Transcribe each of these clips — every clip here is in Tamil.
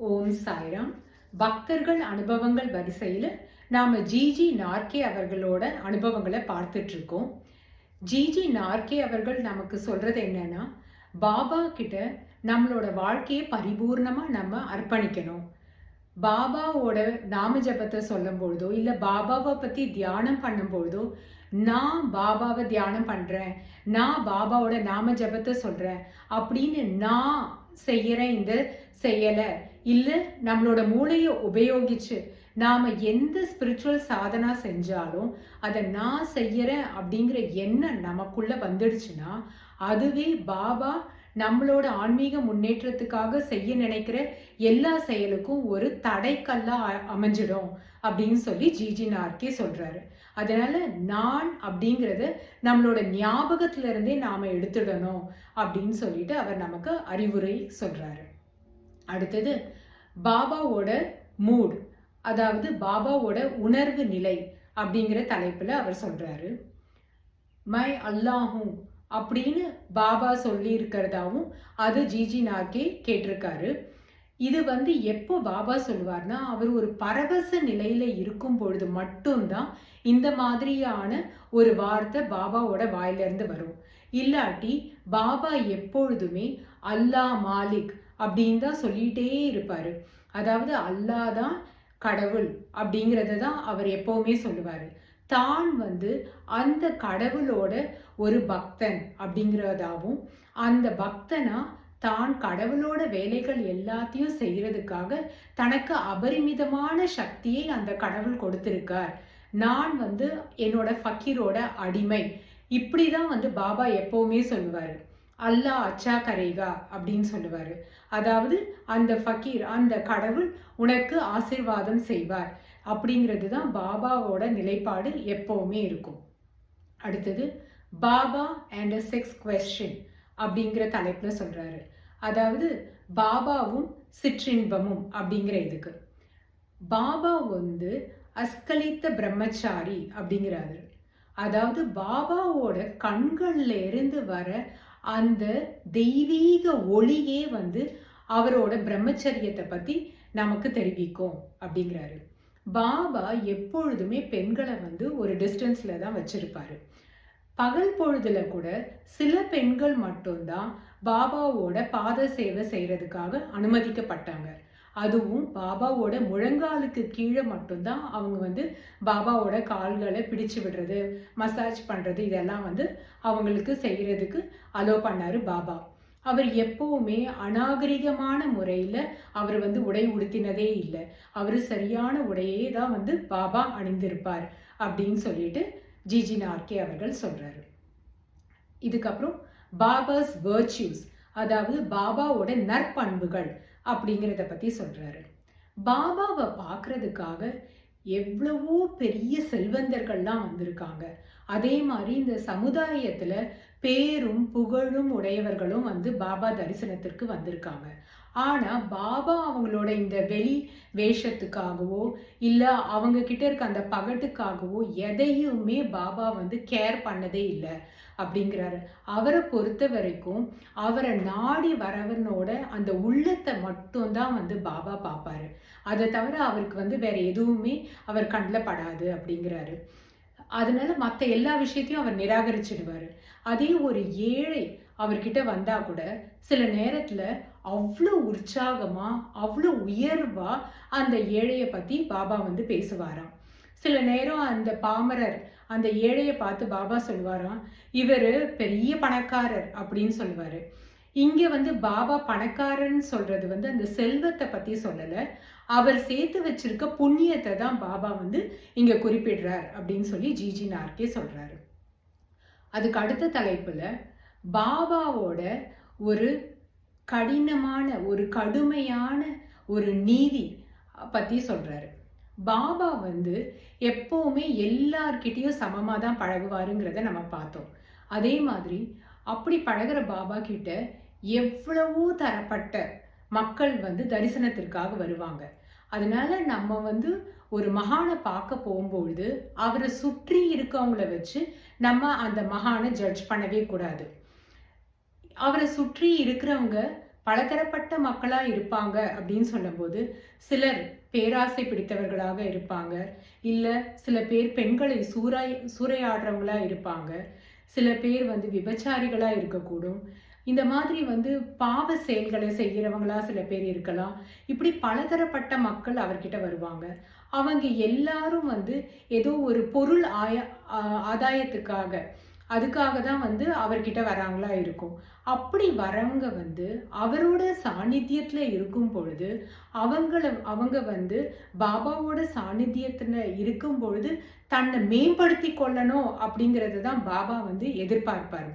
ஓம் சாய்ராம். பக்தர்கள் அனுபவங்கள் வரிசையில் நாம் ஜிஜி நார்கே அவர்களோட அனுபவங்களை பார்த்துட்ருக்கோம். ஜிஜி நார்கே அவர்கள் நமக்கு சொல்கிறது என்னென்னா பாபா கிட்ட நம்மளோட வாழ்க்கையை பரிபூர்ணமாக நம்ம அர்ப்பணிக்கணும். பாபாவோட நாம ஜபத்தை சொல்லும் பொழுதோ இல்லை பாபாவை பற்றி தியானம் பண்ணும் பொழுதோ நான் பாபாவை தியானம் பண்ணுறேன் நான் பாபாவோட நாம ஜபத்தை சொல்கிறேன் அப்படின்னு நான் செய்கிற இந்த செயலை இல்லை நம்மளோட மூளையை உபயோகிச்சு நாம் எந்த ஸ்பிரிச்சுவல் சாதனா செஞ்சாலும் அதை நான் செய்கிறேன் அப்படிங்கிற எண்ணம் நமக்குள்ளே வந்துடுச்சுன்னா அதுவே பாபா நம்மளோட ஆன்மீக முன்னேற்றத்துக்காக செய்ய நினைக்கிற எல்லா செயலுக்கும் ஒரு தடைக்கல்லா அமைஞ்சிடும் அப்படின்னு சொல்லி ஜிஜி நார்கே சொல்றாரு. அதனால நான் அப்படிங்கிறத நம்மளோட ஞாபகத்துல இருந்தே நாம எடுத்துடணும் அப்படின்னு சொல்லிட்டு அவர் நமக்கு அறிவுரை சொல்றாரு. அடுத்தது பாபாவோட மூட் அதாவது பாபாவோட உணர்வு நிலை அப்படிங்கிற தலைப்பில் அவர் சொல்கிறாரு மை அல்லாஹும் அப்படின்னு பாபா சொல்லி இருக்கிறதாவும் அது ஜிஜி நாக்கே கேட்டிருக்காரு. இது வந்து எப்போ பாபா சொல்லுவார்னா அவர் ஒரு பரவச நிலையில் இருக்கும் பொழுது மட்டும்தான் இந்த மாதிரியான ஒரு வார்த்தை பாபாவோட வாயிலிருந்து வரும். இல்லாட்டி பாபா எப்பொழுதுமே அல்லாஹ் மாலிக் அப்படின்னு தான் சொல்லிகிட்டே இருப்பார். அதாவது அல்லாஹ் தான் கடவுள் அப்படிங்கிறத தான் அவர் எப்போவுமே சொல்லுவார். தான் வந்து அந்த கடவுளோட ஒரு பக்தன் அப்படிங்கிறதாகவும் அந்த பக்தனா தான் கடவுளோட வேலைகள் எல்லாத்தையும் செய்கிறதுக்காக தனக்கு அபரிமிதமான சக்தியை அந்த கடவுள் கொடுத்திருக்கார். நான் வந்து என்னோட ஃபக்கீரோட அடிமை. இப்படி தான் வந்து பாபா எப்போவுமே சொல்லுவார். அல்லாஹ் அச்சா கரேகா அப்படின்னு சொல்லுவார். அதாவது அந்த ஃபக்கீர் அந்த கடவுள் உனக்கு ஆசிர்வாதம் செய்வார். அப்படிங்கிறது தான் பாபாவோட நிலைப்பாடு எப்போவுமே இருக்கும். அடுத்தது Baba and a sex question அப்படிங்கிற தலைப்பில் சொல்கிறாரு அதாவது பாபாவும் சிற்றின்பமும் அப்படிங்கிற இதுக்கு. பாபா வந்து அஸ்கலித்த பிரம்மச்சாரி அப்படிங்கிறாரு. அதாவது பாபாவோட கண்கள்ல இருந்து வர அந்த தெய்வீக ஒளியே வந்து அவரோட பிரம்மச்சரியத்தை பற்றி நமக்கு தெரிவிக்கும் அப்படிங்கிறாரு. பாபா எப்பொழுதுமே பெண்களை வந்து ஒரு டிஸ்டன்ஸில் தான் வச்சுருப்பாரு. பகல் பொழுதுல கூட சில பெண்கள் மட்டும்தான் பாபாவோட பாத சேவை செய்கிறதுக்காக அனுமதிக்கப்பட்டாங்க. அதுவும் பாபாவோட முழங்காலுக்கு கீழே மட்டும்தான் அவங்க வந்து பாபாவோட கால்களை பிடிச்சு விடுறது மசாஜ் பண்ணுறது இதெல்லாம் வந்து அவங்களுக்கு செய்கிறதுக்கு அலோ பண்ணாரு பாபா. அவர் எப்போவுமே அநாகரிகமான முறையில் அவர் வந்து உடை உடுத்தினதே இல்லை. அவர் சரியான உடையே தான் வந்து பாபா அணிந்திருப்பார் அப்படின்னு சொல்லிட்டு ஜிஜி நார்கே அவர்கள் சொல்கிறாரு இதுக்கப்புறம் பாபாஸ் வேர்ச்சியூஸ் அதாவது பாபாவோட நற்பண்புகள் அப்படிங்கிறத பத்தி சொல்றாரு. பாபாவை பார்க்கறதுக்காக எவ்வளவோ பெரிய செல்வந்தர்கள்லாம் வந்திருக்காங்க. அதே மாதிரி இந்த சமுதாயத்துல பேரும் புகழும் உடையவர்களும் வந்து பாபா தரிசனத்திற்கு வந்திருக்காங்க. ஆனால் பாபா அவங்களோட இந்த வெளி வேஷத்துக்காகவோ இல்லை அவங்க கிட்ட இருக்க அந்த பகட்டுக்காகவோ எதையுமே பாபா வந்து கேர் பண்ணதே இல்லை அப்படிங்கிறாரு. அவரை பொறுத்த வரைக்கும் அவரை நாடி வரவனோட அந்த உள்ளத்தை மட்டும்தான் வந்து பாபா பார்ப்பாரு. அதை தவிர அவருக்கு வந்து வேற எதுவுமே அவர் கண்ணில் படாது அப்படிங்கிறாரு. அதனால மற்ற எல்லா விஷயத்தையும் அவர் நிராகரிச்சிடுவார். அதே ஒரு ஏழை அவர்கிட்ட வந்தா கூட சில நேரத்துல அவ்வளோ உற்சாகமா அவ்வளோ உயர்வா அந்த ஏழையை பத்தி பாபா வந்து பேசுவாராம். சில நேரம் அந்த பாமரர் அந்த ஏழையை பார்த்து பாபா சொல்லுவாராம் இவர் பெரிய பணக்காரர் அப்படின்னு சொல்லுவார். இங்கே வந்து பாபா பணக்காரன்னு சொல்கிறது வந்து அந்த செல்வத்தை பற்றி சொல்லலை. அவர் சேர்த்து வச்சிருக்க புண்ணியத்தை தான் பாபா வந்து இங்கே குறிப்பிடுறார் அப்படின்னு சொல்லி ஜிஜி நார்கே சொல்கிறாரு அதுக்கு அடுத்த தலைப்பில் பாபாவோட ஒரு கடினமான ஒரு கடுமையான ஒரு நீதி பற்றி சொல்கிறாரு பாபா வந்து எப்போவுமே எல்லார்கிட்டேயும் சமமாக தான் பழகுவாருங்கிறத நம்ம பார்த்தோம். அதே மாதிரி அப்படி பழகுற பாபா கிட்ட எவ்வளவோ தரப்பட்ட மக்கள் வந்து தரிசனத்திற்காக வருவாங்க. அதனால நம்ம வந்து ஒரு மகானை பார்க்க போகும்பொழுது அவரை சுற்றி இருக்கவங்கள வச்சு நம்ம அந்த மகானை ஜட்ஜ் பண்ணவே கூடாது. அவரை சுற்றி இருக்கிறவங்க பலதரப்பட்ட மக்களா இருப்பாங்க அப்படின்னு சொல்லும்போது சிலர் பேராசை பிடித்தவர்களாக இருப்பாங்க. இல்ல சில பேர் பெண்களை சூறாய் சூறையாடுறவங்களா இருப்பாங்க. சில பேர் வந்து விபச்சாரிகளா இருக்கக்கூடும். இந்த மாதிரி வந்து பாவ செயல்களை செய்கிறவங்களா சில பேர் இருக்கலாம். இப்படி பலதரப்பட்ட மக்கள் அவர்கிட்ட வருவாங்க. அவங்க எல்லாரும் வந்து ஏதோ ஒரு பொருள் ஆய ஆதாயத்துக்காக அதுக்காக தான் வந்து அவர்கிட்ட வராங்களா இருக்கும். அப்படி வரவங்க வந்து அவரோட சாநித்தியத்தில் இருக்கும் பொழுது அவங்கள அவங்க வந்து பாபாவோட சாநித்தியத்துல இருக்கும் பொழுது தன்னை மேம்படுத்தி கொள்ளணும் அப்படிங்கிறது தான் பாபா வந்து எதிர்பார்ப்பாரு.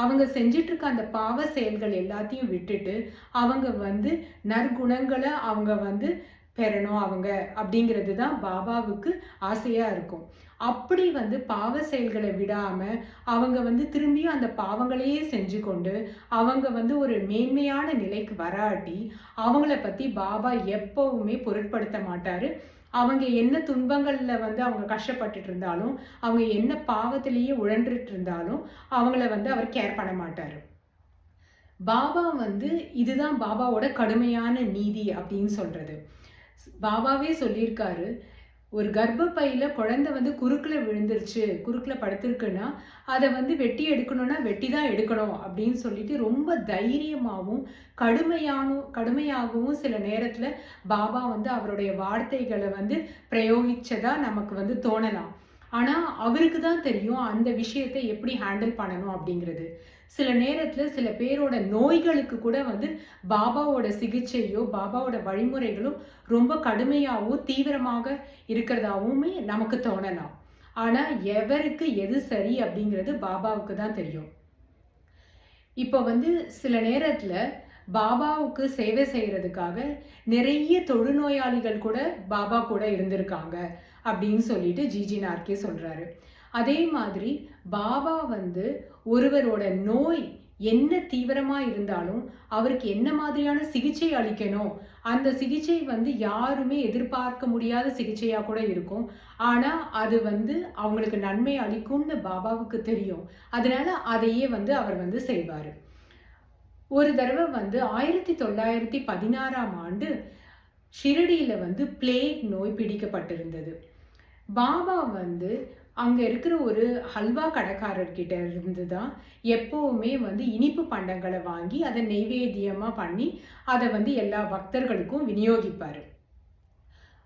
அவங்க செஞ்சிட்டு இருக்க அந்த பாவ செயல்கள் எல்லாத்தையும் விட்டுட்டு அவங்க வந்து நற்குணங்களை அவங்க வந்து பெறணும் அவங்க அப்படிங்கிறது தான் பாபாவுக்கு ஆசையாக இருக்கும். அப்படி வந்து பாவ செயல்களை விடாம அவங்க வந்து திரும்பியும் அந்த பாவங்களையே செஞ்சு கொண்டு அவங்க வந்து ஒரு மேன்மையான நிலைக்கு வராட்டி அவங்கள பத்தி பாபா எப்போவுமே பொருட்படுத்த மாட்டாரு. அவங்க என்ன துன்பங்களில் வந்து அவங்க கஷ்டப்பட்டுட்டு இருந்தாலும் அவங்க என்ன பாவத்திலேயே உழன்றுட்டு இருந்தாலும் அவங்கள வந்து அவர் கேர் பண்ண மாட்டார். பாபா வந்து இதுதான் பாபாவோட கடுமையான நீதி அப்படின்னு சொல்றது. பாபாவே சொல்லியிருக்காரு ஒரு கர்ப்பப்பையில் குழந்தை வந்து குறுக்கில் விழுந்துருச்சு குறுக்கில் படுத்திருக்குன்னா அதை வந்து வெட்டி எடுக்கணும்னா வெட்டி தான் எடுக்கணும் அப்படின்னு சொல்லிட்டு ரொம்ப தைரியமாகவும் கடுமையானும் கடுமையாகவும் சில நேரத்தில் பாபா வந்து அவருடைய வார்த்தைகளை வந்து பிரயோகித்ததாக நமக்கு வந்து தோணலாம். ஆனால் அவருக்கு தான் தெரியும் அந்த விஷயத்தை எப்படி ஹேண்டில் பண்ணணும் அப்படிங்கிறது. சில நேரத்தில் சில பேரோட நோய்களுக்கு கூட வந்து பாபாவோட சிகிச்சையோ பாபாவோட வழிமுறைகளும் ரொம்ப கடுமையாகவோ தீவிரமாக இருக்கிறதாகவுமே நமக்கு தோணலாம். ஆனால் எவருக்கு எது சரி அப்படிங்கிறது பாபாவுக்கு தான் தெரியும். இப்போ வந்து சில நேரத்தில் பாபாவுக்கு சேவை செய்கிறதுக்காக நிறைய தொழுநோயாளிகள் கூட பாபா கூட இருந்திருக்காங்க. அப்படின்னு சொல்லிட்டு ஜிஜி நார்கே சொல்கிறாரு அதே மாதிரி பாபா வந்து ஒருவரோட நோய் என்ன தீவிரமாக இருந்தாலும் அவருக்கு என்ன மாதிரியான சிகிச்சை அளிக்கணும்? அந்த சிகிச்சை வந்து யாருமே எதிர்பார்க்க முடியாத சிகிச்சையாக கூட இருக்கும். ஆனால் அது வந்து அவங்களுக்கு நன்மை அளிக்கும்னு பாபாவுக்கு தெரியும். அதனால அதையே வந்து அவர் வந்து செய்வார். ஒரு தடவை வந்து ஆயிரத்தி தொள்ளாயிரத்தி பதினாறாம் ஆண்டு ஷிரடியில் வந்து பிளேக் நோய் பிடிக்கப்பட்டிருந்தது. பாபா வந்து அங்கே இருக்கிற ஒரு ஹல்வா கடைக்காரர்கிட்ட இருந்து தான் எப்போவுமே வந்து இனிப்பு பண்டங்களை வாங்கி அதை நெய்வேத்தியமாக பண்ணி அதை வந்து எல்லா பக்தர்களுக்கும் விநியோகிப்பார்.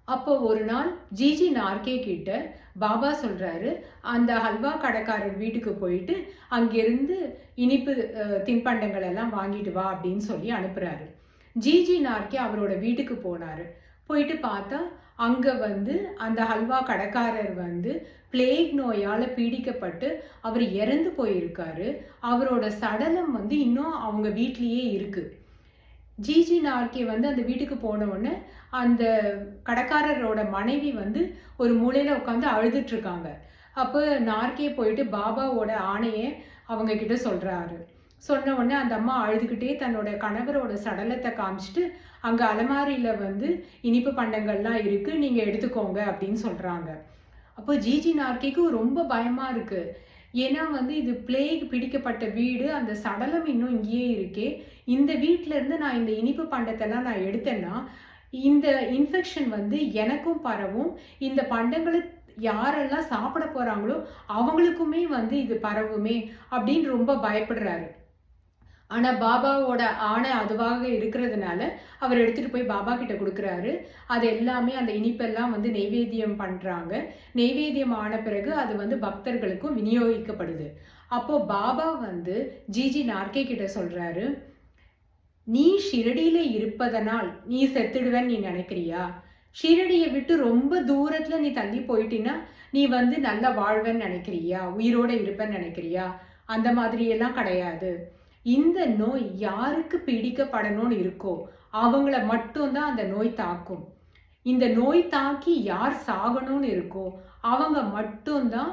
அப்போ ஒரு நாள் ஜிஜி நார்கே கிட்ட பாபா சொல்கிறாரு அந்த ஹல்வா கடைக்காரர் வீட்டுக்கு போயிட்டு அங்கேருந்து இனிப்பு தின்பண்டங்கள் எல்லாம் வாங்கிட்டு வா அப்படின்னு சொல்லி அனுப்புகிறாரு ஜிஜி நார்கே அவரோட வீட்டுக்கு போனார். போயிட்டு பார்த்தா அங்கே வந்து அந்த ஹல்வா கடைக்காரர் வந்து பிளேக் நோயால் பீடிக்கப்பட்டு அவர் இறந்து போயிருக்காரு. அவரோட சடலம் வந்து இன்னும் அவங்க வீட்லேயே இருக்குது ஜிஜி நார்கே வந்து அந்த வீட்டுக்கு போனவுடனே அந்த கடைக்காரரோட மனைவி வந்து ஒரு மூலையில் உட்காந்து அழுதுட்டுருக்காங்க அப்போ நார்கே போயிட்டு பாபாவோட ஆணையை அவங்க கிட்ட சொல்கிறாரு சொன்ன உடனே அந்த அம்மா அழுதுகிட்டே தன்னோட கணவரோட சடலத்தை காமிச்சிட்டு அங்கே அலமாரியில் வந்து இனிப்பு பண்டங்கள்லாம் இருக்குது நீங்கள் எடுத்துக்கோங்க அப்படின்னு சொல்கிறாங்க அப்போ ஜிஜி நார்கேக்கு ரொம்ப பயமாக இருக்குது ஏன்னா வந்து இது பிளேக் பிடிக்கப்பட்ட வீடு அந்த சடலம் இன்னும் இங்கேயே இருக்கே. இந்த வீட்டிலேருந்து இருந்து நான் இந்த இனிப்பு பண்டத்தெல்லாம் நான் எடுத்தேன்னா இந்த இன்ஃபெக்ஷன் வந்து எனக்கும் பரவும். இந்த பண்டங்களை யாரெல்லாம் சாப்பிட போகிறாங்களோ அவங்களுக்குமே வந்து இது பரவுமே அப்படின்னு ரொம்ப பயப்படுறாரு. ஆனால் பாபாவோட ஆணை அதுவாக இருக்கிறதுனால அவர் எடுத்துகிட்டு போய் பாபா கிட்ட கொடுக்குறாரு. அது எல்லாமே அந்த இனிப்பெல்லாம் வந்து நெய்வேத்தியம் பண்ணுறாங்க நெய்வேத்தியம் ஆன பிறகு அது வந்து பக்தர்களுக்கும் விநியோகிக்கப்படுது. அப்போது பாபா வந்து ஜிஜி நார்கே கிட்ட சொல்கிறாரு நீ ஷிரடியில் இருப்பதனால் நீ செத்துடுவேன்னு நீ நினைக்கிறியா? ஷிரடியை விட்டு ரொம்ப தூரத்தில் நீ தள்ளி போயிட்டீன்னா நீ வந்து நல்லா வாழ்வேன்னு நினைக்கிறியா? உயிரோட இருப்பேன்னு நினைக்கிறியா? அந்த மாதிரியெல்லாம் கிடையாது. இந்த நோய் யாருக்கு பிடிக்கப்படணும்னு இருக்கோ அவங்கள மட்டும்தான் அந்த நோய் தாக்கும். இந்த நோய் தாக்கி யார் சாகணும்னு இருக்கோ அவங்க மட்டும்தான்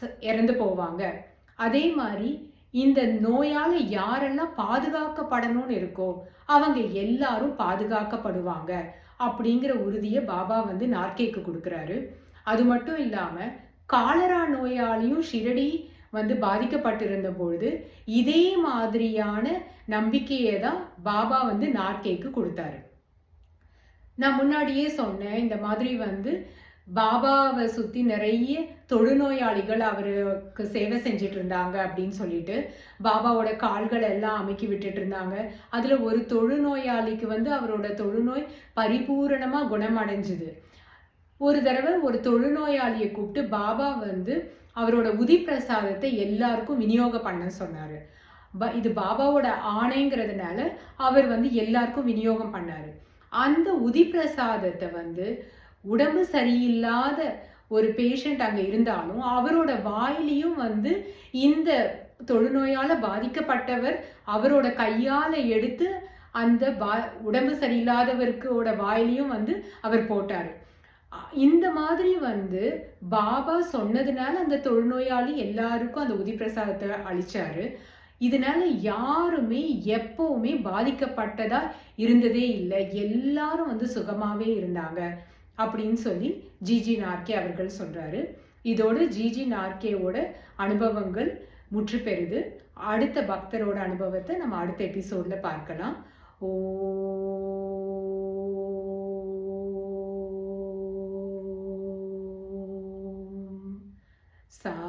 ச- இறந்து போவாங்க. அதே மாதிரி இந்த நோயால் யாரெல்லாம் பாதுகாக்கப்படணும்னு இருக்கோ அவங்க எல்லாரும் பாதுகாக்கப்படுவாங்க அப்படிங்கிற உறுதியை பாபா வந்து நார்கேக்கு கொடுக்குறாரு. அது மட்டும் இல்லாமல் காலரா நோயாலையும் ஷிரடி வந்து பாதிக்கப்பட்டிருந்த பொழுது இதே மாதிரியான நம்பிக்கையை தான் பாபா வந்து நார்கேக்கு கொடுத்தாரு. நான் முன்னாடியே சொன்னேன் இந்த மாதிரி வந்து பாபாவை சுற்றி நிறைய தொழுநோயாளிகள் அவருக்கு சேவை செஞ்சுட்டு இருந்தாங்க அப்படின்னு சொல்லிட்டு பாபாவோட கால்கள் எல்லாம் அமைக்கி விட்டுட்டு இருந்தாங்க அதில் ஒரு தொழுநோயாளிக்கு வந்து அவரோட தொழுநோய் பரிபூரணமாக குணமடைஞ்சுது. ஒரு தடவை ஒரு தொழுநோயாளியை கூப்பிட்டு பாபா வந்து அவரோட உதி பிரசாதத்தை எல்லாருக்கும் விநியோகம் பண்ண சொன்னார். இது பாபாவோட ஆணைங்கிறதுனால அவர் வந்து எல்லாருக்கும் விநியோகம் பண்ணார். அந்த உதி பிரசாதத்தை வந்து உடம்பு சரியில்லாத ஒரு பேஷண்ட் அங்கே இருந்தாலும் அவரோட வாயிலையும் வந்து இந்த தொழுநோயால் பாதிக்கப்பட்டவர் அவரோட கையால் எடுத்து அந்த பா உடம்பு சரியில்லாதவருக்கோட வாயிலையும் வந்து அவர் போட்டார். இந்த மாதிரி வந்து பாபா சொன்னதுனால அந்த தொழுநோயாளி எல்லாருக்கும் அந்த உதி பிரசாதத்தை அளிச்சாரு. இதனால யாருமே எப்பவுமே பாதிக்கப்பட்டதா இருந்ததே இல்லை. எல்லாரும் வந்து சுகமாவே இருந்தாங்க அப்படின்னு சொல்லி ஜிஜி நார்கே அவர்கள் சொல்றாரு. இதோடு ஜிஜி நார்கேவோட அனுபவங்கள் முற்று பெறுது. அடுத்த பக்தரோட அனுபவத்தை நம்ம அடுத்த எபிசோட்ல பார்க்கலாம். ஓ So.